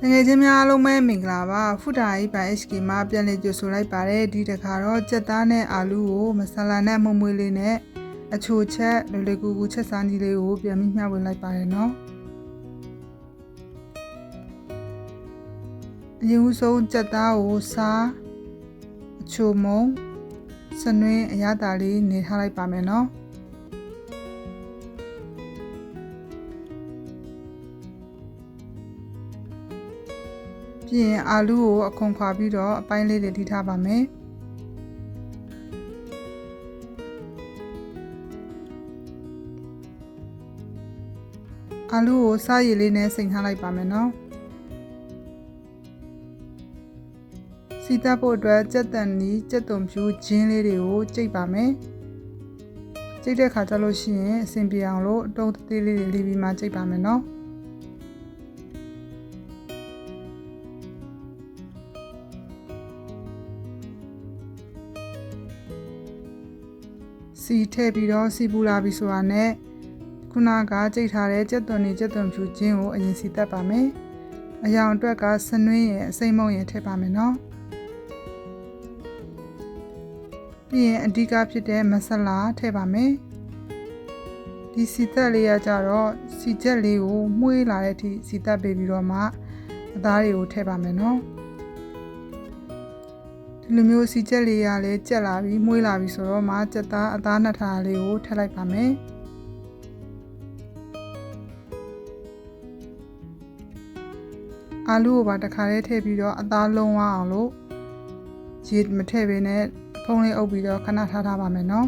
တကယ်ချင်းများအားလုံးပဲမင်္ဂလာပါဖူတာအိပိုင် HK မှာပြန်လည်ကြိုဆိုလိုက်ပါတယ်ဒီတခါတော့ကြက်သားနဲ့အာလူကိုမဆလာနဲ့မွမွေးလေးနဲ့အချိုချက်လွယ်လွယ်ကူကူချက်စားနည်းလေးကိုပြန်ပြီးမျှဝေလိုက်ပါတယ်နော်အရင်ဦးဆုံးကြက်သားကိုစားအချိုမုံစနွင်းအရသာလေးနေထားလိုက်ပါမယ်နော် ပြီးရင်အာလူကိုအခွန်ခွာပြီးတော့အပိုင်းလေးတွေထိထားပါမယ်အာလူကိုစားရည်လေးနဲ့စိန်ထားလိုက်ပါမယ်နော်စီတပ်ဖို့အတွက်ကြက်တန်နီကြက်သွန်ဖြူဂျင်းလေးတွေကိုကြိတ်ပါမယ်ကြိတ်တဲ့ခါကျလို့ရှိရင်အဆင်ပြေအောင်လို့အတုံးသေးလေးတွေလေးပြီးမှကြိတ်ပါမယ်နော် စီထည့်ပြီးတော့စီပူလာပြီဆိုတာနဲ့ခုနကကြိတ်ထားတဲ့ကြက်သွန်နေကြက်သွန်ဖြူချင်းကိုအရင်စီတက်ပါမယ်။အယောင်အတွက်ကစနွင်းရဲ့အစိမ့်မုံရဲ့ထည့်ပါမယ်နော်။ပြီးရင်အဓိကဖြစ်တဲ့မဆလာထည့်ပါမယ်။ဒီစီတက်လေးကကြတော့စီချက်လေးကိုမှုေးလာတဲ့အထိစီတက်ပေးပြီးတော့မှအသားတွေကိုထည့်ပါမယ်နော်။ ဒီလိုမျိုးစီချက်လေးရလဲကြက်လာပြီးမှုေးလာပြီးဆိုတော့မှကြက်သားအသားနှစ်ထားလေးကိုထည့်လိုက်ပါမယ်အာလူကိုပါတစ်ခါလေးထည့်ပြီးတော့အသားလုံးဝအောင်လို့ရေမထည့်ဘဲနဲ့ဖုံးလေးအုပ်ပြီးတော့ခဏထားထားပါမယ်နော်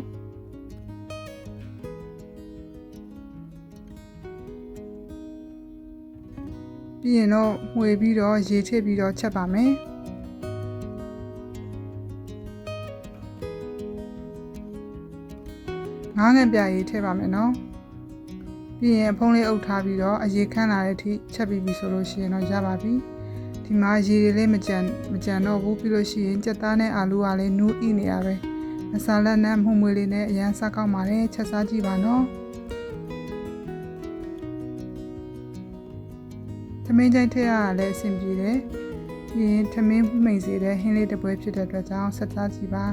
ပြီးရင်တော့မှွေပြီးတော့ရေထည့်ပြီးတော့ချက်ပါမယ် ငားငယ်ပြရေးထည့်ပါမယ်နော်ပြီးရင်ဖုံးလေးအုပ်ထားပြီးတော့အရေခန်းလာတဲ့အထိချက်ပြီးပြီဆိုလို့ရှိရင်တော့ရပါပြီဒီမှာရေတွေလေးမကြံမကြံတော့ဘူးပြီးလို့ရှိရင်ကြက်သားနဲ့အာလူကလည်းနူးဣနေရပဲမဆာလက်နဲ့မှုံမွေလေးနဲ့အရန်စားကောက်ပါတယ်ချက်စားကြည့်ပါနော်သမင်းချိုင်းထည့်ရတာလည်းအဆင်ပြေတယ်ပြီးရင်သမင်းမိန်စေတဲ့ဟင်းလေးတစ်ပွဲဖြစ်တဲ့အတွက်ကြောင့်ဆက်စားကြည့်ပါ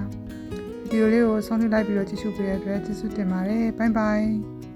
ဗီဒီယိုလေးကိုဆုံးဖြတ်လိုက်ပြီးတော့ကြည့်ရှုပေးတဲ့အတွက်ကျေးဇူးတင်ပါတယ်ဘိုင်ဘိုင်